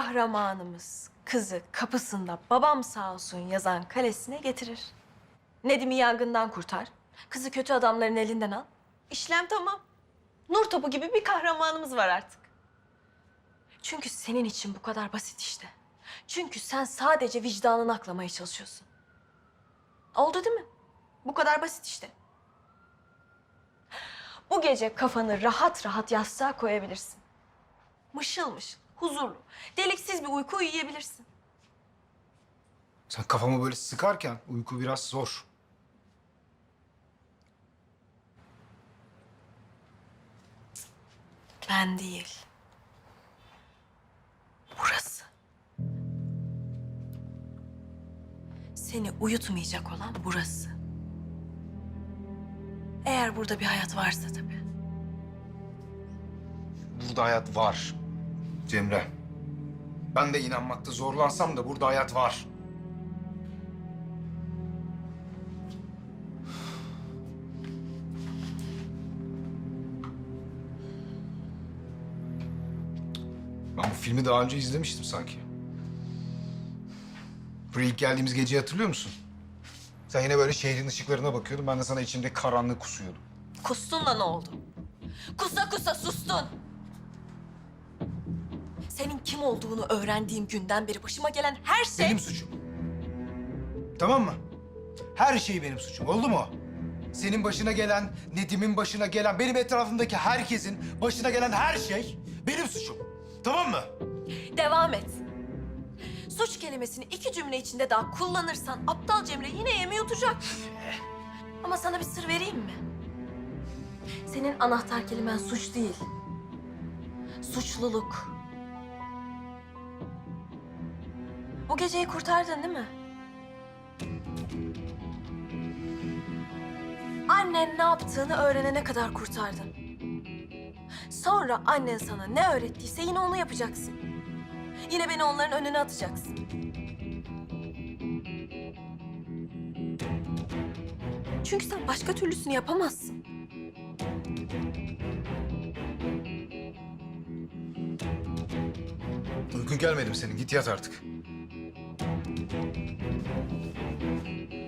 Kahramanımız kızı kapısında babam sağ olsun yazan kalesine getirir. Nedim'i yangından kurtar. Kızı kötü adamların elinden al. İşlem tamam. Nur topu gibi bir kahramanımız var artık. Çünkü senin için bu kadar basit işte. Çünkü sen sadece vicdanını aklamaya çalışıyorsun. Oldu değil mi? Bu kadar basit işte. Bu gece kafanı rahat rahat yastığa koyabilirsin. Mışıl mışıl, huzurlu, deliksiz bir uyku uyuyabilirsin. Sen kafamı böyle sıkarken uyku biraz zor. Ben değil. Burası. Seni uyutmayacak olan burası. Eğer burada bir hayat varsa tabii. Burada hayat var. Cemre. Ben de inanmakta zorlansam da burada hayat var. Ben bu filmi daha önce izlemiştim sanki. Buraya ilk geldiğimiz geceyi hatırlıyor musun? Sen yine böyle şehrin ışıklarına bakıyordun. Ben de sana içimde karanlık kusuyordum. Kustun da ne oldu? Kusa kusa sustun. Senin kim olduğunu öğrendiğim günden beri başıma gelen her şey... Benim suçum. Tamam mı? Her şey benim suçum. Oldu mu? Senin başına gelen, Nedim'in başına gelen, benim etrafımdaki herkesin başına gelen her şey benim suçum. Tamam mı? Devam et. Suç kelimesini iki cümle içinde daha kullanırsan aptal Cemre yine yemi yutacak. Ama sana bir sır vereyim mi? Senin anahtar kelimen suç değil. Suçluluk. Bu geceyi kurtardın değil mi? Annen ne yaptığını öğrenene kadar kurtardın. Sonra annen sana ne öğrettiyse yine onu yapacaksın. Yine beni onların önüne atacaksın. Çünkü sen başka türlüsünü yapamazsın. Uykun gelmedi mi senin? Git yat artık. Thank you.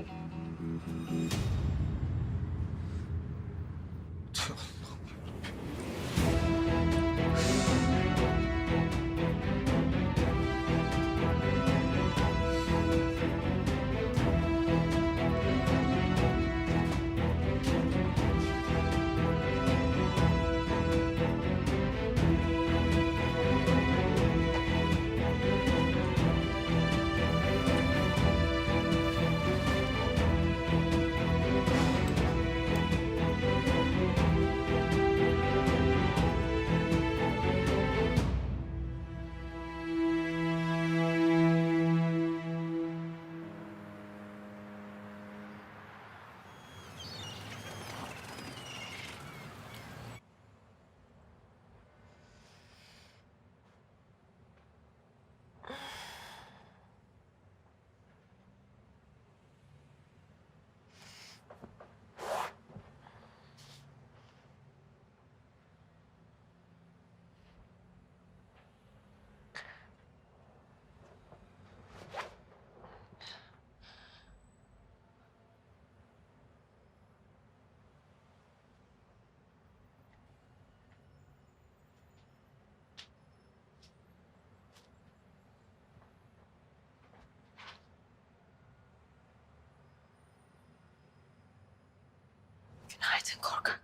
Günaydın korkak.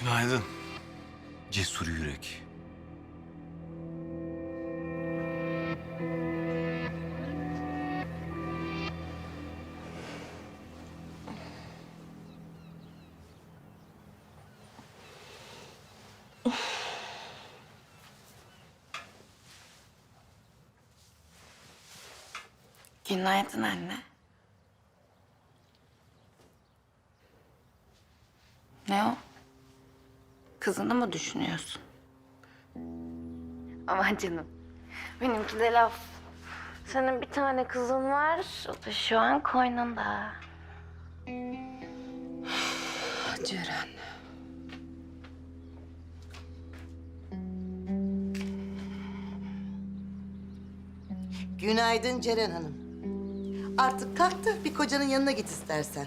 Günaydın. Cesur yürek. Günaydın anne. Ne o? Kızını mı düşünüyorsun? Aman canım. Benimki de laf. Senin bir tane kızın var. O da şu an koynunda. Ceren. Günaydın Ceren Hanım. Artık kalk da bir kocanın yanına git istersen.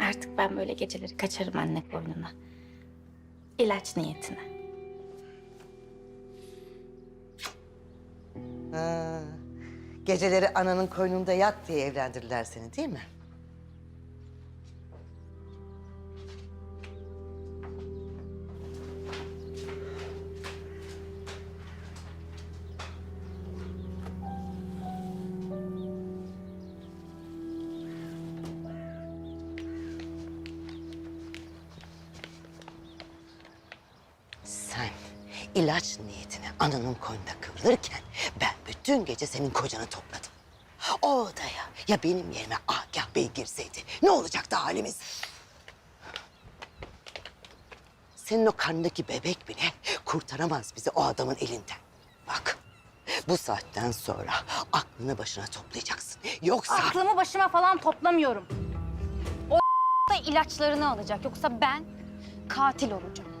Artık ben böyle geceleri kaçarım anne koynuna. İlaç niyetine. Ha, geceleri ananın koynunda yat diye evlendirdiler seni değil mi? İlaç niyetine ananın koynunda kıvrılırken ben bütün gece senin kocanı topladım. O odaya ya benim yerime Agah Bey girseydi ne olacaktı halimiz? Senin o karnındaki bebek bile kurtaramaz bizi o adamın elinden. Bak bu saatten sonra aklını başına toplayacaksın. Yoksa... Aklımı başıma falan toplamıyorum. O da ilaçlarını alacak. Yoksa ben katil olacağım.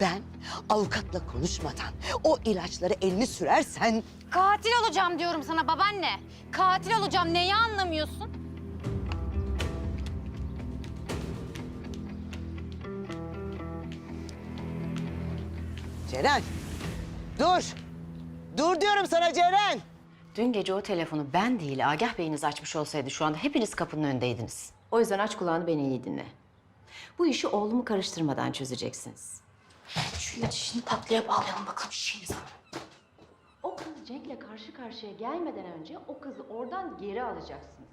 Ben avukatla konuşmadan o ilaçları elini sürersen Katil olacağım diyorum sana babaanne. Katil olacağım. Neyi anlamıyorsun? Ceren dur. Dur diyorum sana Ceren. Dün gece o telefonu ben değil Agah Bey'iniz açmış olsaydı şu anda hepiniz kapının önündeydiniz. O yüzden aç kulağını beni iyi dinle. Bu işi oğlumu karıştırmadan çözeceksiniz. Şu ilaç işini tatlıya bağlayalım bakalım şişeyiz O kız Cenk'le karşı karşıya gelmeden önce o kızı oradan geri alacaksınız.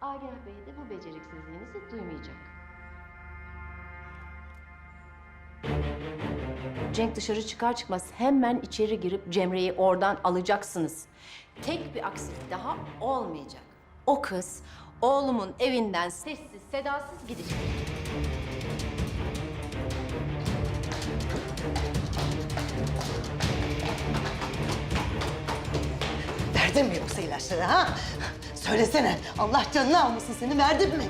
Agah Bey de bu beceriksizliğinizi duymayacak. Cenk dışarı çıkar çıkmaz hemen içeri girip Cemre'yi oradan alacaksınız. Tek bir aksilik daha olmayacak. O kız oğlumun evinden sessiz sedasız gidecek. Verdin mi yoksa ilaçları ha? Söylesene. Allah canını almasın seni verdin mi?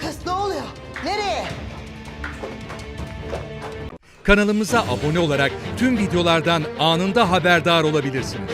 Kız ne oluyor? Nereye? Kanalımıza abone olarak tüm videolardan anında haberdar olabilirsiniz.